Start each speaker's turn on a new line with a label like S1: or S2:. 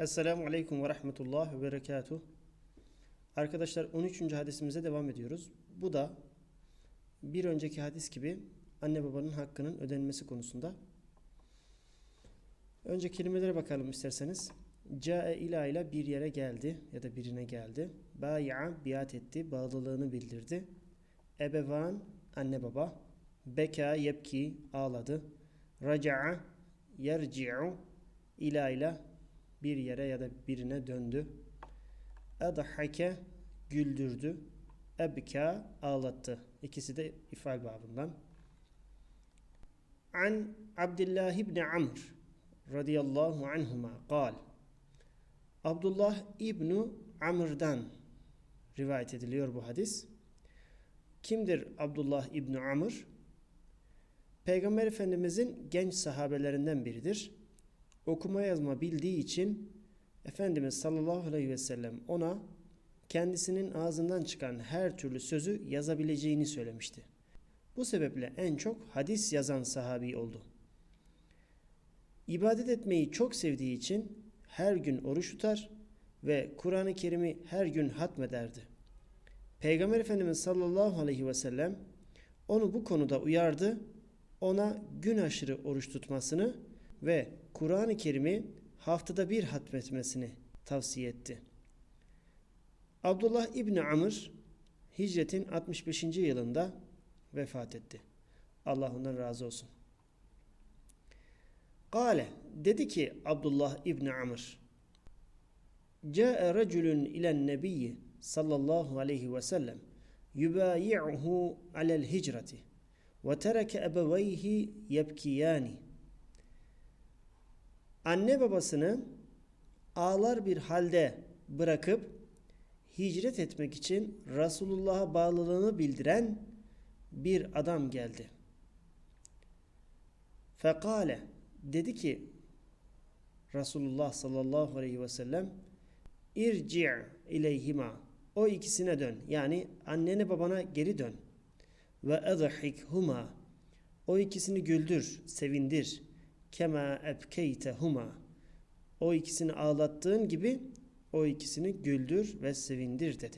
S1: Esselamu Aleyküm ve Rahmetullah ve Berekatuh. Arkadaşlar 13. hadisimize devam ediyoruz. Bu da bir önceki hadis gibi anne babanın hakkının ödenmesi konusunda. Önce kelimelere bakalım isterseniz. Ca'e ila ile bir yere geldi ya da birine geldi. Bayi'a biat etti, bağlılığını bildirdi. Ebevan anne baba. Beka yepki ağladı. Raca'a yerci'u ila ile bir yere ya da birine döndü. Edhake güldürdü. Ebka ağlattı. İkisi de ifal babından. An Abdullah ibn Amr radıyallahu anhuma kal. Abdullah İbnu Amr'dan rivayet ediliyor bu hadis. Kimdir Abdullah İbni Amr? Peygamber Efendimizin genç sahabelerinden biridir. Okuma yazma bildiği için Efendimiz sallallahu aleyhi ve sellem ona kendisinin ağzından çıkan her türlü sözü yazabileceğini söylemişti. Bu sebeple en çok hadis yazan sahabi oldu. İbadet etmeyi çok sevdiği için her gün oruç tutar ve Kur'an-ı Kerim'i her gün hatmederdi. Peygamber Efendimiz sallallahu aleyhi ve sellem onu bu konuda uyardı, ona gün aşırı oruç tutmasını ve Kur'an-ı Kerim'i haftada bir hatmetmesini tavsiye etti. Abdullah İbni Amr hicretin 65. yılında vefat etti. Allah ondan razı olsun. Kale dedi ki Abdullah İbni Amr Câe reculun ilen nebiyyi sallallahu aleyhi ve sellem yubayi'uhu alel hicreti ve tereke ebeveyhi yebkiyani Anne babasını ağlar bir halde bırakıp hicret etmek için Resulullah'a bağlılığını bildiren bir adam geldi. Fekale dedi ki Resulullah sallallahu aleyhi ve sellem irci' ileyhima o ikisine dön. Yani annene babana geri dön. Ve edhikhuma o ikisini güldür sevindir kema ebkeytehuma o ikisini ağlattığın gibi o ikisini güldür ve sevindir dedi.